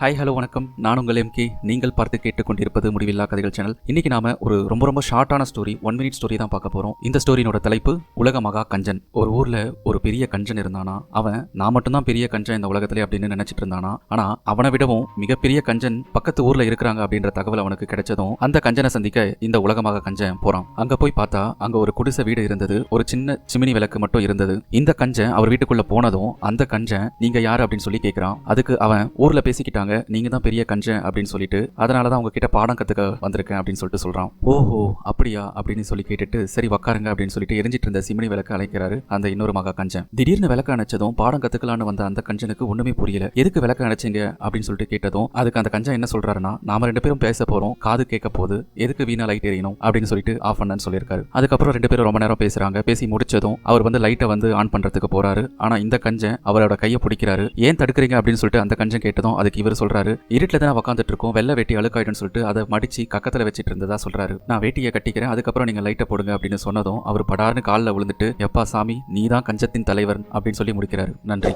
Hi hello வணக்கம். நான் உங்கள் எம்கே நீங்கள் பார்த்து கேட்டுக்கொண்டிருப்பது முடிவில்லா கதைகள் சேனல். இன்னைக்கு நாம ஒரு ரொம்ப ரொம்ப ஷார்ட்டான ஸ்டோரி ஒன் மினிட் ஸ்டோரி தான் பார்க்க போறோம். இந்த ஸ்டோரியோட தலைப்பு உலக மகா கஞ்சன். ஒரு ஊர்ல ஒரு பெரிய கஞ்சன் இருந்தானா? அவன் நான் மட்டும்தான் பெரிய கஞ்சன் இந்த உலகத்திலே அப்படின்னு நினைச்சிட்டு இருந்தானா? ஆனா அவனை விடவும் மிகப்பெரிய கஞ்சன் பக்கத்து ஊர்ல இருக்கிறாங்க அப்படின்ற தகவல் அவனுக்கு கிடைச்சதும் அந்த கஞ்சனை சந்திக்க இந்த உலகமாக கஞ்சன் போறான். அங்க போய் பார்த்தா அங்க ஒரு குடிசை வீடு இருந்தது. ஒரு சின்ன சிமினி விளக்கு மட்டும் இருந்தது. இந்த கஞ்சன் அவர் வீட்டுக்குள்ள போனதும் அந்த கஞ்சன் நீங்க யாரு? அப்படின்னு சொல்லி கேட்குறான் அதுக்கு அவன் ஊர்ல பேசிக்கிட்டாங்க நீங்க தான் பெரிய கஞ்சன் அப்படின்னு சொல்லிட்டு அதனால தான் உங்ககிட்ட பாடம் கத்துக்க வந்திருக்கேன் அப்படின்னு சொல்லிட்டு சொல்றான். ஓஹோ அப்படியா? அப்படின்னு சொல்லி கேட்டுட்டு சரி உக்காருங்க அப்படின்னு சொல்லிட்டு எரிஞ்சிட்டு இருந்த சிமினி விளக்கு அழைக்கிறாரு அந்த இன்னொரு மகா கஞ்சன். திடீர்னு விளக்கு அணைச்சதும் பாடம் கத்துக்கலான்னு வந்த அந்த கஞ்சனுக்கு ஒண்ணுமே புரியல. எதுக்கு விளக்கு அணைச்சிங்க? அப்படின்னு சொல்லிட்டு கேட்டதும் அதுக்கு அந்த கஞ்சன் என்ன சொல்றாருன்னா நாம ரெண்டு பேரும் பேச போறோம் காது கேட்க போகுது எதுக்கு வீணா லைட் எரியணும்? அப்படின்னு சொல்லிட்டு ஆஃப் பண்ணன்னு சொல்லியிருக்காரு. அதுக்கப்புறம் ரெண்டு பேரும் ரொம்ப நேரம் பேசுறாங்க. பேசி முடிச்சதும் அவர் வந்து லைட்டை வந்து ஆன் பண்றதுக்கு போறாரு. ஆனா இந்த கஞ்சன் அவரோட கையை பிடிக்கிறாரு. ஏன் தடுக்கிறீங்க? அப்படின்னு சொல்லிட்டு அந்த கஞ்சன் கேட்டதும் அதுக்கு இவர் சொல்றாரு இருட்டில் தான் உட்காந்துட்டு இருக்கோம் வெள்ள வேட்டி அழுக்காயிடும்னு சொல்லிட்டு அதை மடிச்சு கக்கத்துல வச்சுட்டு இருந்ததா சொல்றாரு. நான் வேட்டியை கட்டிக்கிறேன் அதுக்கப்புறம் நீங்க லைட்டை போடுங்க அப்படின்னு சொன்னதும் அவர் படார்னு காலில் விழுந்துட்டு எப்பா சாமி நீ தான் கஞ்சத்தின் தலைவர் அப்படின்னு சொல்லி முடிக்கிறாரு. நன்றி.